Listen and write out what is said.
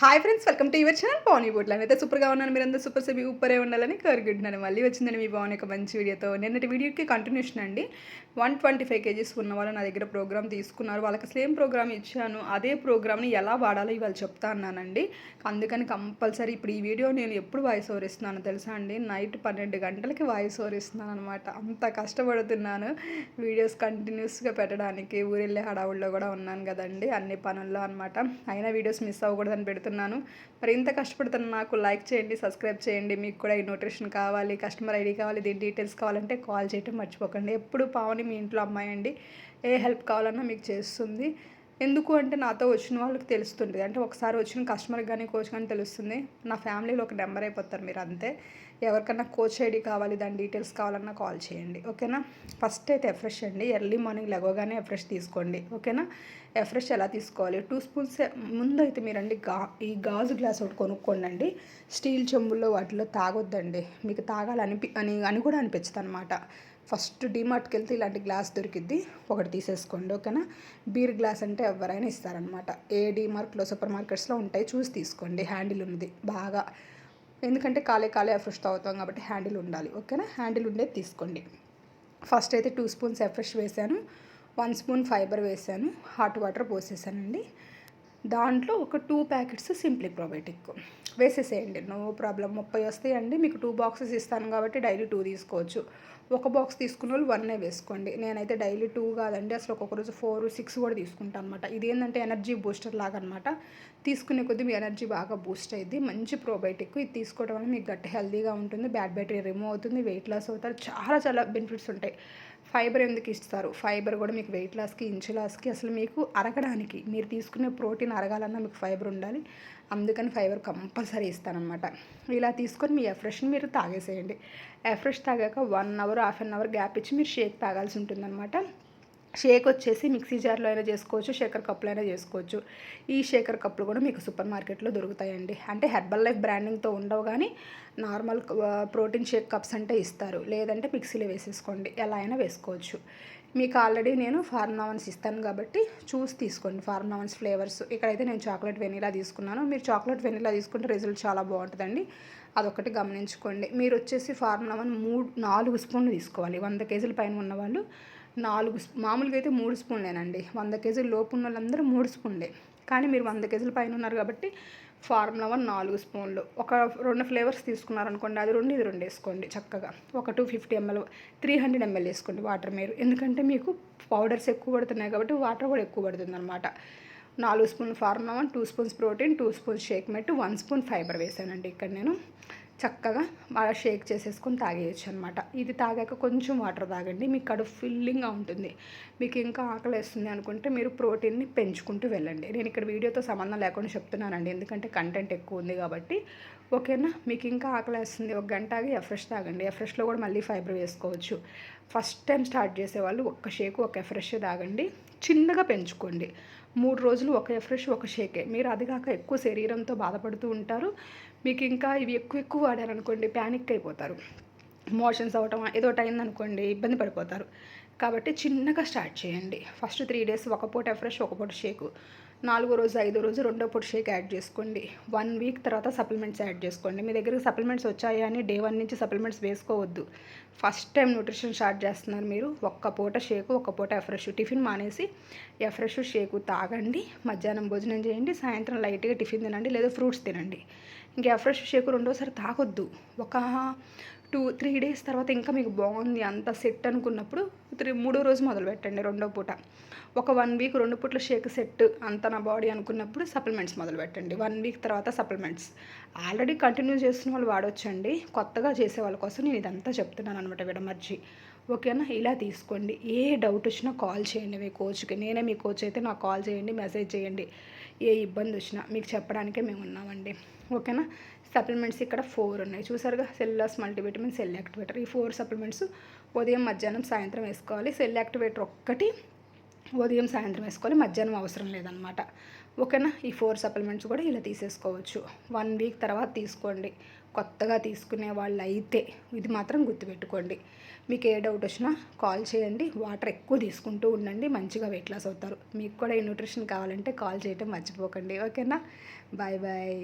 Hi friends welcome to your channel Pawan బోట్లు అయితే సూపర్గా ఉన్నాను. మీరు అందరూ సూపర్ సెబీ ఉప్పరే ఉండాలని కోరుకుంటున్నాను. మళ్ళీ వచ్చిందని మీ పవన్ ఒక మంచి వీడియోతో. నిన్నటి వీడియోకి కంటిన్యూషన్ అండి. వన్ ట్వంటీ ఫైవ్ కేజీస్ ఉన్న వాళ్ళు నా దగ్గర ప్రోగ్రామ్ తీసుకున్నారు. వాళ్ళకి సేమ్ ప్రోగ్రామ్ ఇచ్చాను? అదే ప్రోగ్రామ్ని ఎలా వాడాలో ఇవాళ చెప్తా అన్నానండి. అందుకని కంపల్సరీ ఇప్పుడు ఈ వీడియో నేను ఎప్పుడు వాయిస్ ఓవర్ ఇస్తున్నాను తెలుసా అండి? నైట్ పన్నెండు గంటలకి వాయిస్ ఓవర్ ఇస్తున్నాను అనమాట అంత కష్టపడుతున్నాను వీడియోస్ కంటిన్యూస్గా పెట్టడానికి. ఊరెళ్ళే హడావుల్లో కూడా ఉన్నాను కదండి. అన్ని పనుల్లో అనమాట అయినా వీడియోస్ మిస్ అవ్వకూడదని పెడుతున్నాను మరి ఇంత కష్టపడుతున్న నాకు లైక్ చేయండి సబ్స్క్రైబ్ చేయండి. మీకు కూడా ఈ నోటిఫికేషన్ కావాలి కస్టమర్ ఐడి కావాలి దీని డీటెయిల్స్ కావాలంటే కాల్ చేయటం మర్చిపోకండి. ఎప్పుడు పావని మీ ఇంట్లో అమ్మాయి అండి. ఏ హెల్ప్ కావాలన్నా మీకు చేస్తుంది. ఎందుకు అంటే నాతో వచ్చిన వాళ్ళకి తెలుస్తుంటుంది. అంటే ఒకసారి వచ్చిన కస్టమర్కి కానీ కోచ్ కానీ తెలుస్తుంది. నా ఫ్యామిలీలో ఒక నెంబర్ అయిపోతారు మీరు అంతే. ఎవరికన్నా కోచ్ ఐడి కావాలి దాని డీటెయిల్స్ కావాలన్నా కాల్ చేయండి. ఓకేనా? ఫస్ట్ అయితే ఎఫ్రెష్ అండి. ఎర్లీ మార్నింగ్ లెగోగానే ఎఫ్రెష్ తీసుకోండి. ఓకేనా? ఎఫ్రెష్ ఎలా తీసుకోవాలి? టూ స్పూన్స్ ముందు అయితే మీరండి గా ఈ గాజు గ్లాస్ ఒకటి కొనుక్కోండి స్టీల్ చెంబుల్లో వాటిలో తాగొద్దండి. మీకు తాగాలనిపి అని అని కూడా అనిపించదు అనమాట ఫస్ట్ డీమార్ట్కి వెళ్తే ఇలాంటి గ్లాస్ దొరికిద్ది. ఒకటి తీసేసుకోండి ఓకేనా? బీర్ గ్లాస్ అంటే ఎవరైనా ఇస్తారనమాట ఏ డీమార్ట్లో సూపర్ మార్కెట్స్లో ఉంటాయి చూసి తీసుకోండి. హ్యాండిల్ ఉన్నది బాగా. ఎందుకంటే కాలే కాలే ఫ్రెష్ తాగుతాం కాబట్టి హ్యాండిల్ ఉండాలి ఓకేనా? హ్యాండిల్ ఉండేది తీసుకోండి. ఫస్ట్ అయితే టూ స్పూన్స్ ఎఫ్రెష్ వేసాను. వన్ స్పూన్ ఫైబర్ వేసాను. హాట్ వాటర్ పోసేసానండి. దాంట్లో ఒక టూ ప్యాకెట్స్ సింప్లీ ప్రోబయోటిక్. వేసేసేయండి. No problem. ముప్పై వస్తాయండి. మీకు టూ బాక్సెస్ ఇస్తాను కాబట్టి డైలీ టూ తీసుకోవచ్చు. ఒక బాక్స్ తీసుకున్న వాళ్ళు వన్నే వేసుకోండి. నేనైతే డైలీ టూ కాదండి. అసలు ఒక్కొక్క రోజు ఫోర్ సిక్స్ కూడా తీసుకుంటాను అనమాట ఇది ఏంటంటే ఎనర్జీ బూస్టర్ లాగా అనమాట తీసుకునే కొద్దీ మీ ఎనర్జీ బాగా బూస్ట్ అయ్యింది మంచి ప్రోబయోటిక్. ఇది తీసుకోవడం వల్ల మీకు గట్టి హెల్తీగా ఉంటుంది. బ్యాడ్ బ్యాటరీ రిమూవ్ అవుతుంది. వెయిట్ లాస్ అవుతారు. చాలా చాలా బెనిఫిట్స్ ఉంటాయి. ఫైబర్ ఎందుకు ఇస్తారు? ఫైబర్ కూడా మీకు వెయిట్ లాస్కి ఇంచు లాస్కి అసలు మీకు అరగడానికి మీరు తీసుకునే ప్రోటీన్ అరగాలన్నా మీకు ఫైబర్ ఉండాలి. అందుకని ఫైబర్ కంపల్సరీ ఇస్తానమాట ఇలా తీసుకొని మీ ఎఫ్రెష్ని మీరు తాగేసేయండి. Afresh తాగాక one hour half an hour gap ఇచ్చి మీరు షేక్ తాగాల్సి ఉంటుందన్నమాట. షేక్ వచ్చేసి మిక్సీ జార్లో అయినా చేసుకోవచ్చు షేకర్ కప్పులో అయినా చేసుకోవచ్చు. ఈ షేకర్ కప్పులు కూడా మీకు సూపర్ మార్కెట్లో దొరుకుతాయండి. అంటే హెర్బల్ లైఫ్ బ్రాండింగ్తో ఉండవు కానీ నార్మల్ ప్రోటీన్ షేక్ కప్స్ అంటే ఇస్తారు. లేదంటే మిక్సీలో వేసేసుకోండి. ఎలా అయినా వేసుకోవచ్చు. మీకు ఆల్రెడీ నేను ఫార్మవన్స్ ఇస్తాను కాబట్టి చూసి తీసుకోండి ఫార్మవన్స్ ఫ్లేవర్స్. ఇక్కడైతే నేను చాక్లెట్ వెనీలా తీసుకున్నాను. మీరు చాక్లెట్ వెనీలా తీసుకుంటే రిజల్ట్ చాలా బాగుంటుందండి. అదొకటి గమనించుకోండి. మీరు వచ్చేసి ఫార్మవన్ మూడు నాలుగు స్పూన్లు తీసుకోవాలి. వంద కేజీల పైన ఉన్నవాళ్ళు నాలుగు మామూలుగా అయితే మూడు స్పూన్లేనండి. వంద కేజీల లోపు ఉన్న వాళ్ళందరూ మూడు స్పూన్లే. కానీ మీరు వంద కేజీల పైన ఉన్నారు కాబట్టి ఫార్ములా వన్ నాలుగు స్పూన్లు. ఒక రెండు ఫ్లేవర్స్ తీసుకున్నారనుకోండి అది రెండు ఇది రెండు వేసుకోండి చక్కగా. ఒక two fifty ml three hundred ml వేసుకోండి వాటర్ మీరు. ఎందుకంటే మీకు పౌడర్స్ ఎక్కువ పడుతున్నాయి కాబట్టి వాటర్ కూడా ఎక్కువ పడుతుంది అనమాట నాలుగు spoon formula one two spoons protein two spoons shake mate one spoon fibre వేసానండి ఇక్కడ నేను. చక్కగా బాగా షేక్ చేసేసుకొని తాగేయచ్చు అనమాట ఇది తాగాక కొంచెం వాటర్ తాగండి మీకు కడుపు ఫిల్లింగ్గా ఉంటుంది. మీకు ఇంకా ఆకలి వేస్తుంది అనుకుంటే మీరు ప్రోటీన్ని పెంచుకుంటూ వెళ్ళండి. నేను ఇక్కడ వీడియోతో సంబంధం లేకుండా చెప్తున్నానండి ఎందుకంటే కంటెంట్ ఎక్కువ ఉంది కాబట్టి. ఓకేనా? మీకు ఇంకా ఆకలి వేస్తుంది ఒక గంట ఆగి ఎఫ్రెష్ తాగండి. ఎఫ్రెష్లో కూడా మళ్ళీ ఫైబర్ వేసుకోవచ్చు. ఫస్ట్ టైం స్టార్ట్ చేసేవాళ్ళు ఒక్క షేక్ ఒక ఎఫ్రెష్ తాగండి. చిన్నగా పెంచుకోండి. మూడు రోజులు ఒక ఫ్రెష్ ఒక షేకే. మీరు అది కాక ఎక్కువ శరీరంతో బాధపడుతూ ఉంటారు. మీకు ఇంకా ఇవి ఎక్కువ ఎక్కువ వాడారనుకోండి ప్యానిక్ అయిపోతారు. మోషన్స్ అవ్వటం ఏదో టైం అనుకోండి ఇబ్బంది పడిపోతారు. కాబట్టి చిన్నగా స్టార్ట్ చేయండి. ఫస్ట్ త్రీ డేస్ ఒక పూట ఫ్రెష్ ఒక పూట షేకు. నాలుగో రోజు ఐదో రోజు రెండో పూట షేక్ యాడ్ చేసుకోండి. వన్ వీక్ తర్వాత సప్లిమెంట్స్ యాడ్ చేసుకోండి. మీ దగ్గర సప్లిమెంట్స్ వచ్చాయా అని డే వన్ నుంచి సప్లిమెంట్స్ వేసుకోవద్దు. ఫస్ట్ టైం న్యూట్రిషన్ స్టార్ట్ చేస్తున్నారు మీరు. ఒక్క పూట షేకు ఒక్క పూట ఎఫ్రెష్ టిఫిన్ మానేసి ఎఫ్రెష్ షేకు తాగండి. మధ్యాహ్నం భోజనం చేయండి. సాయంత్రం లైట్గా టిఫిన్ తినండి. లేదా ఫ్రూట్స్ తినండి. ఇంకా ఫ్రెష్ షేకు రెండోసారి తాగొద్దు. ఒక టూ త్రీ డేస్ తర్వాత ఇంకా మీకు బాగుంది అంత సెట్ అనుకున్నప్పుడు త్రీ మూడో రోజు మొదలు పెట్టండి రెండో పూట. ఒక వన్ వీక్ రెండు పూట్ల షేక్ సెట్ అంత నా బాడీ అనుకున్నప్పుడు సప్లిమెంట్స్ మొదలు పెట్టండి. వన్ వీక్ తర్వాత సప్లిమెంట్స్. ఆల్రెడీ కంటిన్యూ చేస్తున్న వాళ్ళు వాడొచ్చండి. కొత్తగా చేసే వాళ్ళ కోసం నేను ఇదంతా చెప్తున్నాను అనమాట విడమర్జి ఓకేనా? ఇలా తీసుకోండి. ఏ డౌట్ వచ్చినా కాల్ చేయండి మీ కోచ్కి. నేనే మీ కోచ్ అయితే నాకు కాల్ చేయండి మెసేజ్ చేయండి. ఏ ఇబ్బంది వచ్చినా మీకు చెప్పడానికే మేము ఉన్నామండి. ఓకేనా? సప్లిమెంట్స్ ఇక్కడ ఫోర్ ఉన్నాయి. చూసారుగా? సెల్లాస్ మల్టీవిటమిన్ సెల్ యాక్టివేటర్. ఈ ఫోర్ సప్లిమెంట్స్ ఉదయం మధ్యాహ్నం సాయంత్రం వేసుకోవాలి. సెల్ యాక్టివేటర్ ఒక్కటి ఉదయం సాయంత్రం వేసుకోవాలి. మధ్యాహ్నం అవసరం లేదనమాట ఓకేనా? ఈ ఫోర్ సప్లిమెంట్స్ కూడా ఇలా తీసేసుకోవచ్చు. వన్ వీక్ తర్వాత తీసుకోండి. కొత్తగా తీసుకునే వాళ్ళు అయితే ఇది మాత్రం గుర్తుపెట్టుకోండి. మీకు ఏ డౌట్ వచ్చినా కాల్ చేయండి. వాటర్ ఎక్కువ తీసుకుంటూ ఉండండి. మంచిగా వెయిట్ లాస్ అవుతారు. మీకు కూడా ఈ న్యూట్రిషన్ కావాలంటే కాల్ చేయటం మర్చిపోకండి. ఓకేనా? Bye bye.